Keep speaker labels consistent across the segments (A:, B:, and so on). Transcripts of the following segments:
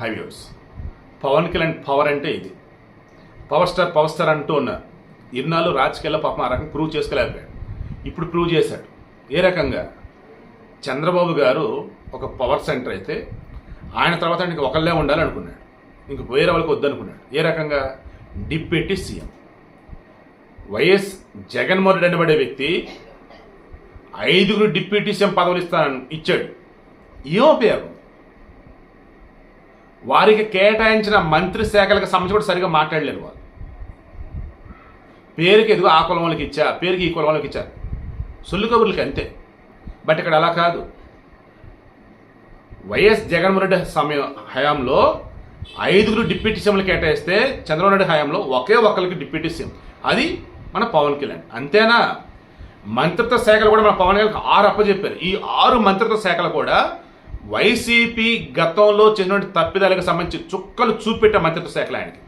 A: Highways. Pawan Kalyan power అంటే ఇది. Power star power star అంటూ ఉన్నారు ఇన్నాళ్ళు రాజకీయాల్లో పాపం ఆ రకం ప్రూవ్ చేసుకోలేకపోయాడు. ఇప్పుడు ప్రూవ్ చేశాడు. ఏ రకంగా? చంద్రబాబు గారు ఒక పవర్ సెంటర్ అయితే ఆయన తర్వాత ఇంక ఒకళ్ళే ఉండాలనుకున్నాడు. ఇంక వేరే వాళ్ళకి వద్దనుకున్నాడు. ఏ రకంగా? Deputy CM. YS Jaganmohan Reddy అనబడే వ్యక్తి ఐదుగురు డిప్యూటీ సీఎం పదవులు ఇస్తానని ఇచ్చాడు. ఏం ఉపయోగం? వారికి కేటాయించిన మంత్రి శాఖలకు సంబంధించి కూడా సరిగా మాట్లాడలేరు వారు పేరుకి ఎదుగు ఆ కులం వాళ్ళకి ఇచ్చా పేరుకి ఈ కులం వాళ్ళకి ఇచ్చారు సొల్లు కబుర్లకి అంతే. బట్ ఇక్కడ అలా కాదు. వైఎస్ జగన్మోహన్ రెడ్డి సమయం హయాంలో ఐదుగురు డిప్యూటీ సీఎంలు కేటాయిస్తే చంద్రబాబు నాయుడు హయాంలో ఒకే ఒక్కరికి డిప్యూటీ సీఎం. అది మన పవన్ కళ్యాణ్. అంతేనా? మంత్రిత్వ శాఖలు కూడా మన పవన్ కళ్యాణ్ ఆరు అప్పచెప్పారు. ఈ ఆరు మంత్రిత్వ శాఖలు కూడా వైసీపీ గతంలో చేసినటువంటి తప్పిదాలకు సంబంధించి చుక్కలు చూపెట్టే మంత్రిత్వ శాఖలు ఆయనకి.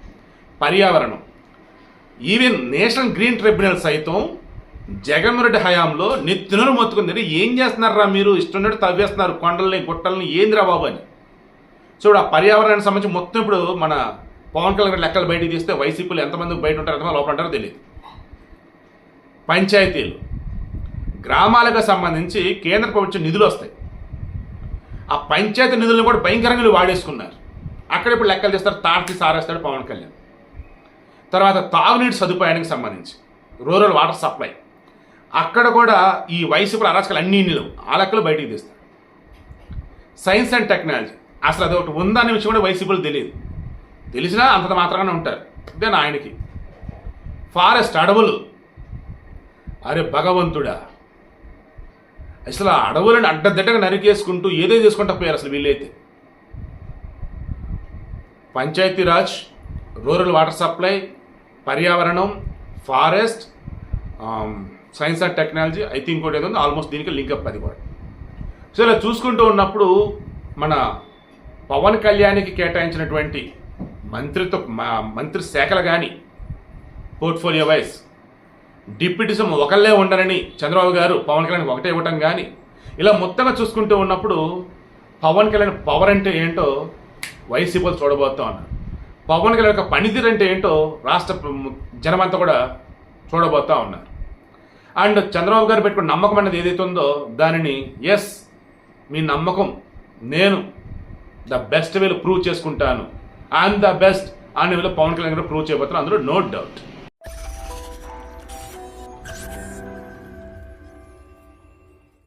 A: పర్యావరణం. ఈవెన్ నేషనల్ గ్రీన్ ట్రిబ్యునల్ సైతం జగన్మోహన్ రెడ్డి హయాంలో నెత్తినరు మొత్తుకుంది ఏం చేస్తున్నారా మీరు? ఇష్టం తవ్వేస్తున్నారు కొండల్ని గుట్టల్ని ఏందిరా బాబు అని. చూడు ఆ పర్యావరణానికి సంబంధించి మొత్తం ఇప్పుడు మన పవన్ కళ్యాణ్ లెక్కలు బయటికి తీస్తే వైసీపీలు ఎంతమంది బయట ఉంటారు ఎంతమంది లోపల ఉంటారో తెలియదు పంచాయతీలు. గ్రామాలకు సంబంధించి కేంద్ర ప్రభుత్వం నిధులు వస్తాయి. ఆ పంచాయతీ నిధులను కూడా భయంకరంగా వాడేసుకున్నారు. అక్కడ ఇప్పుడు లెక్కలు చేస్తారు తాటి సారేస్తాడు పవన్ కళ్యాణ్. తర్వాత తాగునీటి సదుపాయానికి సంబంధించి రూరల్ వాటర్ సప్లై. అక్కడ కూడా ఈ వైసీపీ అరాచకాలు అన్నీ నిలవు ఆ లెక్కలు బయటికి తీస్తారు. Science and technology. అసలు అది ఒకటి ఉందనే విషయం కూడా వైసీపీలు తెలియదు. తెలిసినా అంత మాత్రంగానే ఉంటారు. దెన్ ఆయనకి? ఫారెస్ట్ అడవులు. అరే భగవంతుడా. అసలు ఆ అడవులను అడ్డదిడ్డగా నరికేసుకుంటూ ఏదో చేసుకుంటా పోయారు అసలు వీళ్ళైతే? పంచాయతీరాజ్ రూరల్ వాటర్ సప్లై పర్యావరణం forest science and technology I think కూడా ఏదో ఆల్మోస్ట్ దీనికి లింకప్ అది కూడా. సో ఇలా చూసుకుంటూ ఉన్నప్పుడు మన పవన్ కళ్యాణ్కి కేటాయించినటువంటి మంత్రిత్వ మంత్రి శాఖలు కానీ పోర్ట్ఫోలియో వైజ్ డిప్యూటీసం ఒకళ్ళే ఉండరని చంద్రబాబు గారు పవన్ కళ్యాణ్ ఒకటే ఇవ్వటం కానీ ఇలా మొత్తంగా చూసుకుంటూ ఉన్నప్పుడు పవన్ కళ్యాణ్ పవర్ అంటే ఏంటో వైసీపీలు చూడబోతా ఉన్నారు. పవన్ కళ్యాణ్ యొక్క పనితీరు అంటే ఏంటో రాష్ట్ర జనమంతా కూడా చూడబోతా ఉన్నారు. అండ్ చంద్రబాబు గారు పెట్టుకున్న నమ్మకం అనేది ఏదైతే ఉందో దానిని ఎస్ మీ నమ్మకం నేను ద బెస్ట్ వేలు ప్రూవ్ చేసుకుంటాను. ఐఎమ్ ద బెస్ట్ అనే వేలో పవన్ కళ్యాణ్ గారు ప్రూవ్ చేయబోతున్నాను అందులో నో డౌట్